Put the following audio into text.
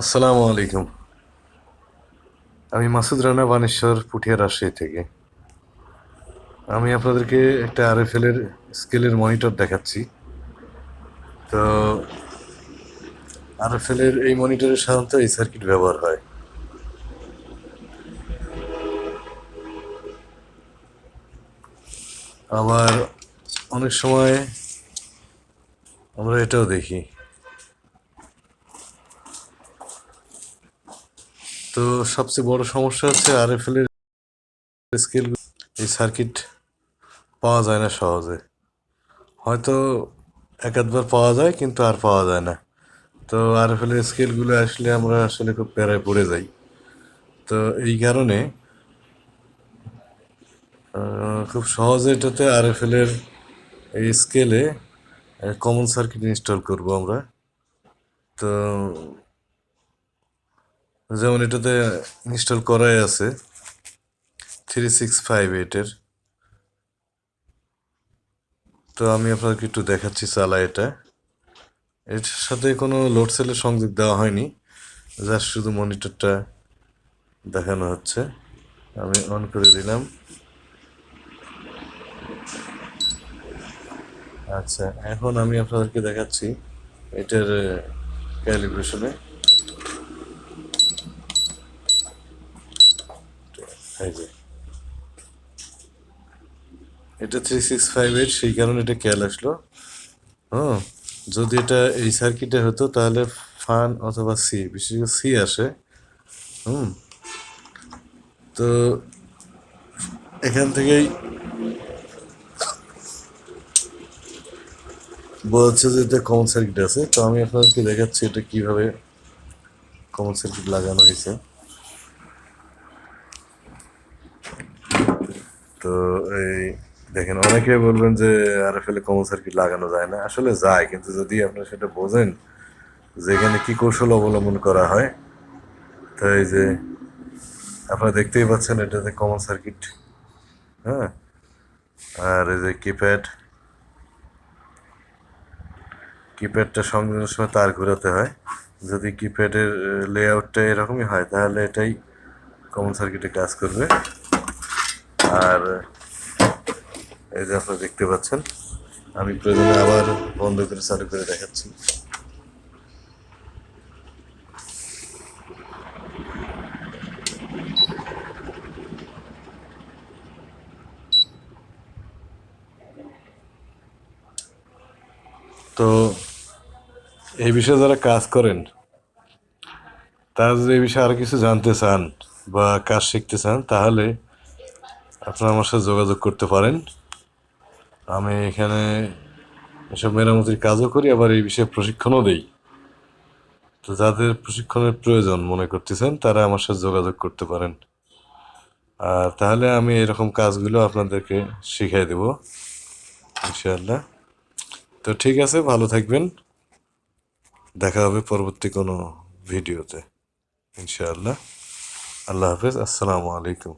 আসসালামু আলাইকুম। আমি মাসুদ রানা, বানেশ্বর, পুঠিয়া, রাজশাহী থেকে। আমি আপনাদেরকে একটা আরএফএল এর স্কেলের মনিটর দেখাচ্ছি। তো আরএফএল এর এই মনিটরে সাধারণত এই সার্কিট ব্যবহার হয়। আবার অনেক সময় আমরা এটাও দেখি। তো সবচেয়ে বড় সমস্যা হচ্ছে আরএফএল এর স্কেল এই সার্কিট পাওয়া যায় না সহজে। হয়তো এক আধবার পাওয়া যায়, কিন্তু আর পাওয়া যায় না। তো আরএফএল এর স্কেলগুলো আসলে আমরা আসলে খুব প্যারায় পড়ে যাই। তো এই কারণে খুব সহজে এটাতে আরএফএল এর এই স্কেলে কমন সার্কিট ইনস্টল করব আমরা। তো যেমন এটাতে ইনস্টল করাই আছে থ্রি সিক্স ফাইভ এইটের তো আমি আপনাকে একটু দেখাচ্ছি চালা এটা। এর সাথে কোনো লোড সেলের সংযোগ দেওয়া হয়নি যার শুধু মনিটরটা দেখানো হচ্ছে। আমি অন করে দিলাম। আচ্ছা এখন আমি আপনাদেরকে দেখাচ্ছি এটার ক্যালিব্রেশনে এই এটা থ্রি সিক্স ফাইভ এইট সেই কারণে এটা খেয়াল আসলো। হ্যাঁ যদি এটা এই সার্কিটে হতো, তাহলে ফান অথবা সি বিশেষ করে সি আসে। হুম। তো এখান থেকেই যাচ্ছে যে এটা কমন সার্কিট আছে। তো আমি আপনাদেরকে দেখাচ্ছি এটা কীভাবে কমন সার্কিট লাগানো হয়েছে। তো এই দেখেন, অনেকে বলবেন যে আরএফএল এ কমন সার্কিট লাগানো যায় না? আসলে যায়, কিন্তু যদি আপনারা সেটা বোঝেন যে এখানে কি কৌশল অবলম্বন করা হয়, তো এই যে আপনারা দেখতেই পাচ্ছেন এটাতে কমন সার্কিট হ্যাঁ? আর এই যে কিপ্যাড, কিপ্যাডটা সংযোগের সময় তার ঘোরাতে হয়। যদি কিপ্যাডের লেআউটটা এরকমই হয়, তাহলে এটাই কমন সার্কিটে কাজ করবে। আর এই যে আপনারা দেখতে পাচ্ছেন, আমি প্রয়োজনে আবার বন্ধ করে চালু করে দেখাচ্ছি। তো এই বিষয়ে যারা কাজ করেন, তারা যদি এই বিষয়ে আর কিছু জানতে চান বা কাজ শিখতে চান, তাহলে আপনারা আমার সাথে যোগাযোগ করতে পারেন। আমি এখানে এসব মেরামতির কাজও করি, আবার এই বিষয়ে প্রশিক্ষণও দেই। তো যাদের প্রশিক্ষণের প্রয়োজন মনে করতেছেন, তারা আমার সাথে যোগাযোগ করতে পারেন। আর তাহলে আমি এরকম কাজগুলো আপনাদেরকে শিখাই দেব, ইনশাআল্লাহ। তো ঠিক আছে, ভালো থাকবেন। দেখা হবে পরবর্তী কোনো ভিডিওতে, ইনশাআল্লাহ। আল্লাহ হাফেজ, আসসালামু আলাইকুম।